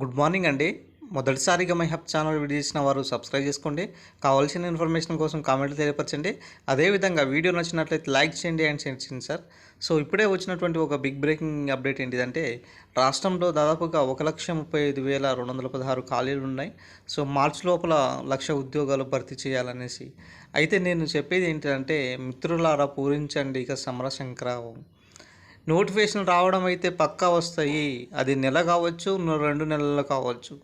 Good morning అండి. మొదటిసారిగా my hub channel video చేసిన వారు సబ్స్క్రైబ్ చేసుకోండి. కావాల్సిన ఇన్ఫర్మేషన్ కోసం కామెంట్లు తెలియపరచండి. అదేవిధంగా వీడియో నచ్చినట్లయితే లైక్ చేయండి అండ్ షేర్ చేయండి సార్. సో ఇప్పుడే వచ్చినటువంటి ఒక బిగ్ బ్రేకింగ్ అప్డేట్ ఏంటిదంటే రాష్ట్రంలో దాదాపుగా ఒక లక్ష ముప్పై ఐదు వేల రెండు వందల పదహారు ఖాళీలు ఉన్నాయి. సో మార్చ్ లోపల లక్ష ఉద్యోగాలు భర్తీ చేయాలనేసి. అయితే నేను చెప్పేది ఏంటంటే మిత్రులారా పూరించండి ఇక సమర శంకరావం నోటిఫికేషన్ రావడం అయితే పక్కా వస్తాయి. అది నెల కావచ్చు రెండు నెలలు కావచ్చు.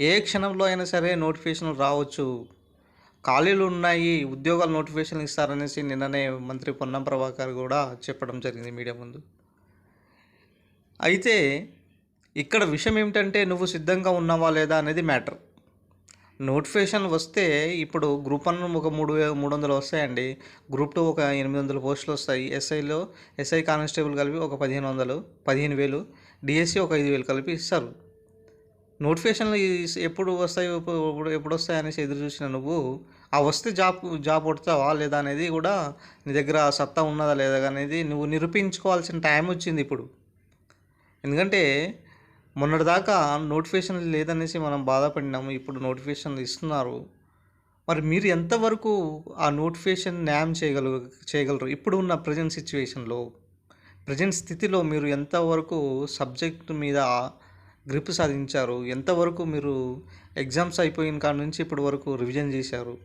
ఏ క్షణంలో అయినా సరే నోటిఫికేషన్ రావచ్చు. ఖాళీలు ఉన్నాయి ఉద్యోగాల నోటిఫికేషన్ ఇస్తారనేసి నిన్ననే మంత్రి పొన్నం ప్రభాకర్ కూడా చెప్పడం జరిగింది మీడియా ముందు. అయితే ఇక్కడ విషయం ఏమిటంటే నువ్వు సిద్ధంగా ఉన్నావా లేదా అనేది మ్యాటర్. నోటిఫికేషన్ వస్తే ఇప్పుడు గ్రూప్ వన్ ఒక మూడు మూడు వందలు వస్తాయండి. గ్రూప్ టూ ఒక ఎనిమిది వందల పోస్టులు వస్తాయి. ఎస్ఐలో ఎస్ఐ కానిస్టేబుల్ కలిపి ఒక పదిహేను వందలు పదిహేను వేలు డిఎస్సి ఒక ఐదు వేలు కలిపి ఇస్తారు. నోటిఫికేషన్లు ఎప్పుడు వస్తాయి ఎప్పుడు- ఎప్పుడు వస్తాయి అనేసి ఎదురు చూసిన నువ్వు ఆ వస్తే జాబ్ జాబ్ కొడతావా లేదా అనేది కూడా నీ దగ్గర సత్తా ఉన్నదా లేదా అనేది నువ్వు నిరూపించుకోవాల్సిన టైం వచ్చింది ఇప్పుడు. ఎందుకంటే మొన్నటిదాకా నోటిఫికేషన్ లేదనేసి మనం బాధపడినాము ఇప్పుడు నోటిఫికేషన్ ఇస్తున్నారు. మరి మీరు ఎంతవరకు ఆ నోటిఫికేషన్ న్యాయం చేయగలరు చేయగలరు? ఇప్పుడు ఉన్న ప్రజెంట్ సిచ్యువేషన్లో ప్రజెంట్ స్థితిలో మీరు ఎంతవరకు సబ్జెక్ట్ మీద గ్రిప్ సాధించారు? ఎంతవరకు మీరు ఎగ్జామ్స్ అయిపోయిన కాడ నుంచి ఇప్పటి వరకు రివిజన్ చేశారు?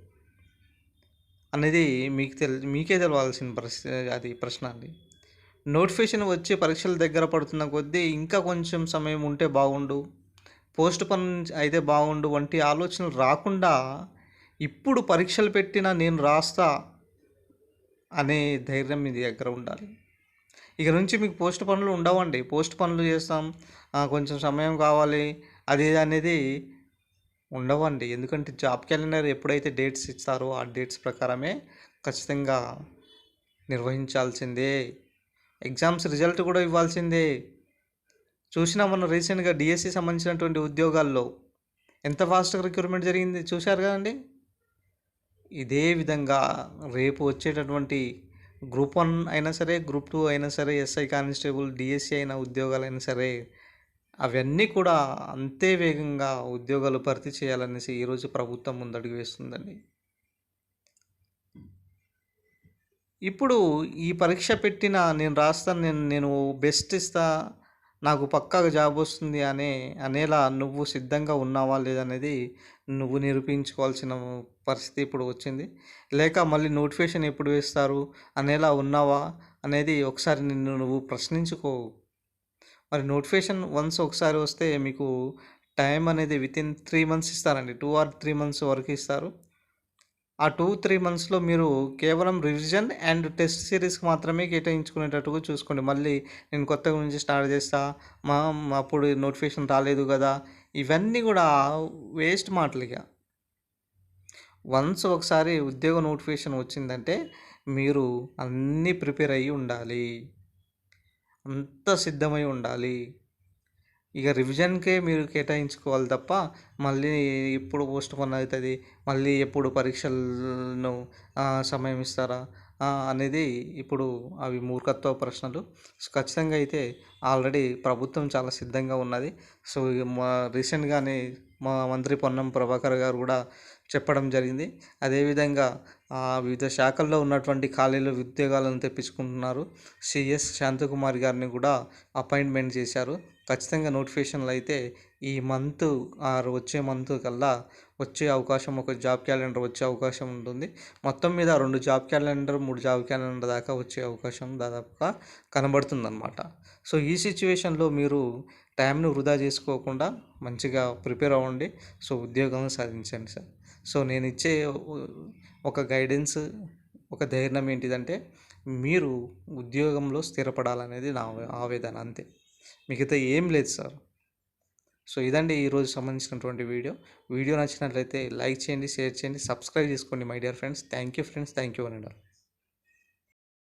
అనేది మీకు తెల్ మీకే తెలవాల్సిన ప్రశ్న అది ప్రశ్న అండి. నోటిఫికేషన్ వచ్చి పరీక్షల దగ్గర పడుతున్న కొద్దీ ఇంకా కొంచెం సమయం ఉంటే బాగుండు. పోస్ట్ పన్ అయితే బాగుండు వంటి ఆలోచనలు రాకుండా ఇప్పుడు పరీక్షలు పెట్టినా నేను రాస్తా అనే ధైర్యం మీ దగ్గర ఉండాలి. ఇక నుంచి మీకు పోస్ట్ పనులు ఉండవండి. పోస్ట్ పనులు చేస్తాం. కొంచెం సమయం కావాలి. అది అనేది ఉండవండి. ఎందుకంటే జాబ్ క్యాలెండర్ ఎప్పుడైతే డేట్స్ ఇస్తారో ఆ డేట్స్ ప్రకారమే ఖచ్చితంగా నిర్వహించాల్సిందే. ఎగ్జామ్స్ రిజల్ట్ కూడా ఇవ్వాల్సిందే. చూసినా మనం రీసెంట్గా డిఎస్సి సంబంధించినటువంటి ఉద్యోగాల్లో ఎంత ఫాస్ట్గా రిక్రూట్మెంట్ జరిగింది చూశారు కదండి? ఇదే విధంగా రేపు వచ్చేటటువంటి గ్రూప్ వన్ అయినా సరే గ్రూప్ టూ అయినా సరే ఎస్ఐ కానిస్టేబుల్ డిఎస్సి అయిన ఉద్యోగాలైనా సరే అవన్నీ కూడా అంతే వేగంగా ఉద్యోగాలు భర్తీ చేయాలనేసి ఈరోజు ప్రభుత్వం ముందడుగు వేస్తుందండి. ఇప్పుడు ఈ పరీక్ష పెట్టిన నేను రాస్తాను నేను నేను బెస్ట్ ఇస్తా నాకు పక్కాగా జాబ్ వస్తుంది అనే అనేలా నువ్వు సిద్ధంగా ఉన్నావా లేదనేది నువ్వు నిరూపించుకోవాల్సిన పరిస్థితి ఇప్పుడు వచ్చింది. లేక మళ్ళీ నోటిఫికేషన్ ఎప్పుడు వేస్తారు అనేలా ఉన్నావా అనేది ఒకసారి నిన్ను నువ్వు ప్రశ్నించుకో. మరి నోటిఫికేషన్ వన్స్ ఒకసారి వస్తే మీకు టైం అనేది విత్ ఇన్ త్రీ మంత్స్ ఇస్తారండి. టూ ఆర్ త్రీ మంత్స్ వరకు ఇస్తారు. ఆ టూ త్రీ మంత్స్లో మీరు కేవలం రివిజన్ అండ్ టెస్ట్ సిరీస్కి మాత్రమే కేటాయించుకునేటట్టుగా చూసుకోండి. మళ్ళీ నేను కొత్త నుంచి స్టార్ట్ చేస్తా మా మా అప్పుడు నోటిఫికేషన్ రాలేదు కదా ఇవన్నీ కూడా వేస్ట్ మాటలు ఇక. వన్స్ ఒకసారి ఉద్యోగ నోటిఫికేషన్ వచ్చిందంటే మీరు అన్నీ ప్రిపేర్ అయ్యి ఉండాలి. అంత సిద్ధమై ఉండాలి. ఇక రివిజన్కే మీరు కేటాయించుకోవాలి తప్ప మళ్ళీ ఎప్పుడు పోస్ట్ పోన్ అవుతుంది? మళ్ళీ ఎప్పుడు పరీక్షలను సమయం ఇస్తారా? అనేది ఇప్పుడు అవి మూర్ఖత్వ ప్రశ్నలు. సో ఖచ్చితంగా అయితే ఆల్రెడీ ప్రభుత్వం చాలా సిద్ధంగా ఉన్నది. సో ఇక మా రీసెంట్గానే మా మంత్రి పొన్నం ప్రభాకర్ గారు కూడా చెప్పడం జరిగింది. అదేవిధంగా ఆ వివిధ శాఖల్లో ఉన్నటువంటి ఖాళీలు ఉద్యోగాలను తెప్పించుకుంటున్నారు. సిఎస్ శాంతకుమార్ గారిని కూడా అపాయింట్మెంట్ చేశారు. ఖచ్చితంగా నోటిఫికేషన్లు అయితే ఈ మంత్ ఆరు వచ్చే మంత్ కల్లా వచ్చే అవకాశం ఒక జాబ్ క్యాలెండర్ వచ్చే అవకాశం ఉంటుంది. మొత్తం మీద రెండు జాబ్ క్యాలెండర్ మూడు జాబ్ క్యాలెండర్ దాకా వచ్చే అవకాశం దాదాపుగా కనబడుతుందన్నమాట. సో ఈ సిచ్యువేషన్లో మీరు టైంను వృధా చేసుకోకుండా మంచిగా ప్రిపేర్ అవ్వండి. సో ఉద్యోగం సాధించండి సార్. సో నేను ఇచ్చే ఒక గైడెన్స్ ఒక ధైర్యం ఏంటిదంటే మీరు ఉద్యోగంలో స్థిరపడాలనేది నా ఆవేదన అంతే. మిగతా ఏం లేదు సార్. సో ఇదండి ఈరోజు సంబంధించినటువంటి వీడియో. వీడియో నచ్చినట్లయితే లైక్ చేయండి షేర్ చేయండి సబ్స్క్రైబ్ చేసుకోండి my dear friends. Thank you friends thank you అని